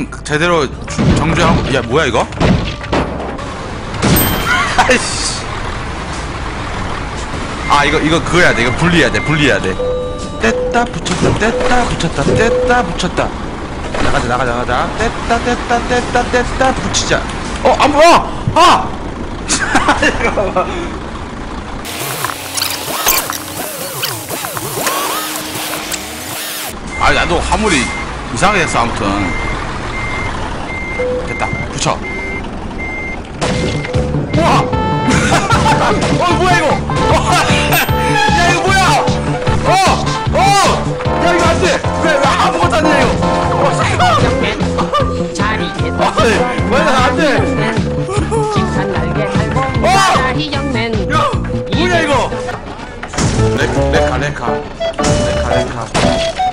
선 제대로 주- 정주하고 야 뭐야 이거? 아이씨. 아 이거 이거 그거 해야 돼. 이거 분리해야 돼 분리해야 돼. 뗐다 붙였다 뗐다 붙였다 뗐다 붙였다. 나가자 나가자 나가자. 뗐다 뗐다 뗐다 뗐다 붙이자. 어 안 보여! 아! 아 나도 화물이 이상하게 됐어 아무튼 됐다. 붙여. 우와! 어 뭐야 이거? 야 이거 뭐야? 어어야 이거 안돼. 왜왜 아무것도 안 되냐 이거? 어 자리 왜 안돼. 집산 야 뭐야 이거? 레카 레카 레카 레카.